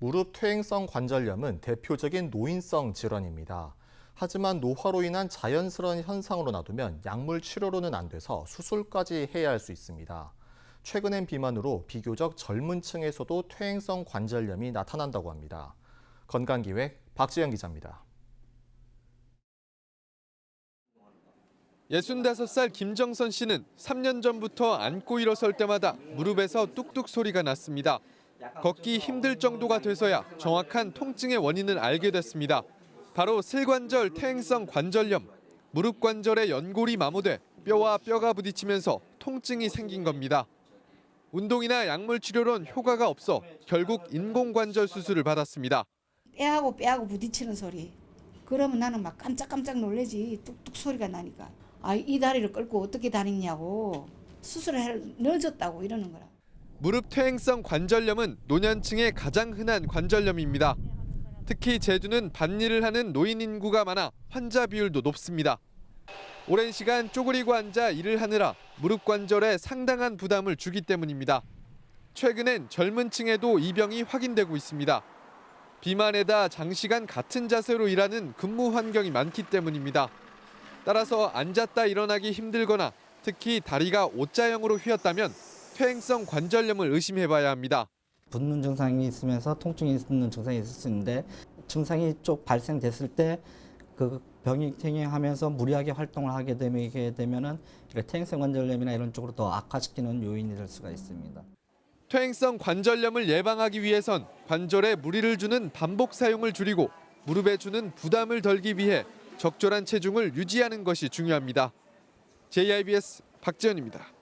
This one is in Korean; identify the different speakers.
Speaker 1: 무릎 퇴행성 관절염은 대표적인 노인성 질환입니다. 하지만 노화로 인한 자연스러운 현상으로 놔두면 약물 치료로는 안 돼서 수술까지 해야 할 수 있습니다. 최근엔 비만으로 비교적 젊은 층에서도 퇴행성 관절염이 나타난다고 합니다. 건강기획 박지영 기자입니다.
Speaker 2: 65살 김정선 씨는 3년 전부터 앉고 일어설 때마다 무릎에서 뚝뚝 소리가 났습니다. 걷기 힘들 정도가 돼서야 정확한 통증의 원인을 알게 됐습니다. 바로 슬관절 퇴행성 관절염. 무릎 관절의 연골이 마모돼 뼈와 뼈가 부딪히면서 통증이 생긴 겁니다. 운동이나 약물 치료론 효과가 없어 결국 인공관절 수술을 받았습니다.
Speaker 3: 뼈하고 뼈하고 부딪히는 소리. 그러면 나는 막 깜짝깜짝 놀래지. 뚝뚝 소리가 나니까. 아, 이 다리를 끌고 어떻게 다니냐고. 수술을 할- 늦었다고 이러는 거라.
Speaker 2: 무릎 퇴행성 관절염은 노년층의 가장 흔한 관절염입니다. 특히 제주는 밭일을 하는 노인 인구가 많아 환자 비율도 높습니다. 오랜 시간 쪼그리고 앉아 일을 하느라 무릎 관절에 상당한 부담을 주기 때문입니다. 최근엔 젊은 층에도 이 병이 확인되고 있습니다. 비만에다 장시간 같은 자세로 일하는 근무 환경이 많기 때문입니다. 따라서 앉았다 일어나기 힘들거나 특히 다리가 O자형으로 휘었다면 퇴행성 관절염을 의심해봐야 합니다.
Speaker 4: 붓는 증상이 있으면서 통증이 있는 증상이 있을 수 있는데 증상이 쭉 발생됐을 때 그 병이 퇴행하면서 무리하게 활동을 하게 되면 이게 되면은 퇴행성 관절염이나 이런 쪽으로 더 악화시키는 요인이 될 수가 있습니다.
Speaker 2: 퇴행성 관절염을 예방하기 위해선 관절에 무리를 주는 반복 사용을 줄이고 무릎에 주는 부담을 덜기 위해 적절한 체중을 유지하는 것이 중요합니다. JIBS 박지현입니다.